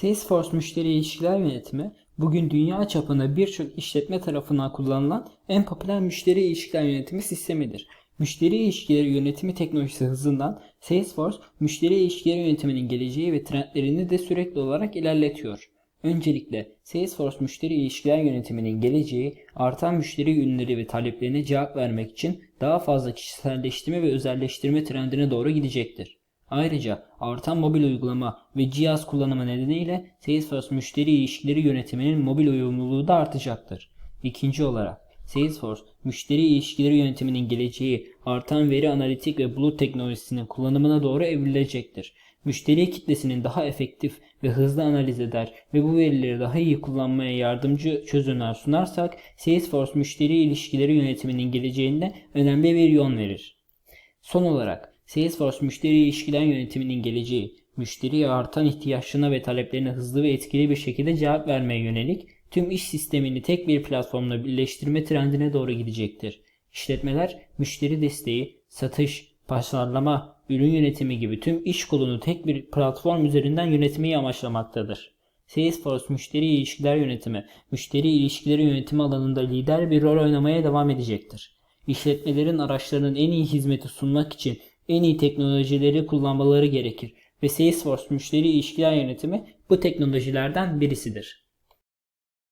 Salesforce müşteri ilişkiler yönetimi bugün dünya çapında birçok işletme tarafından kullanılan en popüler müşteri ilişkiler yönetimi sistemidir. Müşteri ilişkileri yönetimi teknolojisi hızından Salesforce müşteri ilişkileri yönetiminin geleceği ve trendlerini de sürekli olarak ilerletiyor. Öncelikle Salesforce müşteri ilişkiler yönetiminin geleceği artan müşteri ünleri ve taleplerine cevap vermek için daha fazla kişiselleştirme ve özelleştirme trendine doğru gidecektir. Ayrıca artan mobil uygulama ve cihaz kullanımı nedeniyle Salesforce müşteri ilişkileri yönetiminin mobil uyumluluğu da artacaktır. İkinci olarak Salesforce müşteri ilişkileri yönetiminin geleceği artan veri analitik ve bulut teknolojisinin kullanımına doğru evrilecektir. Müşteri kitlesinin daha efektif ve hızlı analiz eder ve bu verileri daha iyi kullanmaya yardımcı çözümler sunarsak Salesforce müşteri ilişkileri yönetiminin geleceğinde önemli bir yön verir. Son olarak Salesforce müşteri ilişkiler yönetiminin geleceği, müşteriye artan ihtiyaçlarına ve taleplerine hızlı ve etkili bir şekilde cevap vermeye yönelik tüm iş sistemini tek bir platformla birleştirme trendine doğru gidecektir. İşletmeler müşteri desteği, satış, pazarlama, ürün yönetimi gibi tüm iş kolunu tek bir platform üzerinden yönetmeyi amaçlamaktadır. Salesforce müşteri ilişkiler yönetimi, müşteri ilişkileri yönetimi alanında lider bir rol oynamaya devam edecektir. İşletmelerin araçlarının en iyi hizmeti sunmak için en iyi teknolojileri kullanmaları gerekir ve Salesforce müşteri ilişkiler yönetimi bu teknolojilerden birisidir.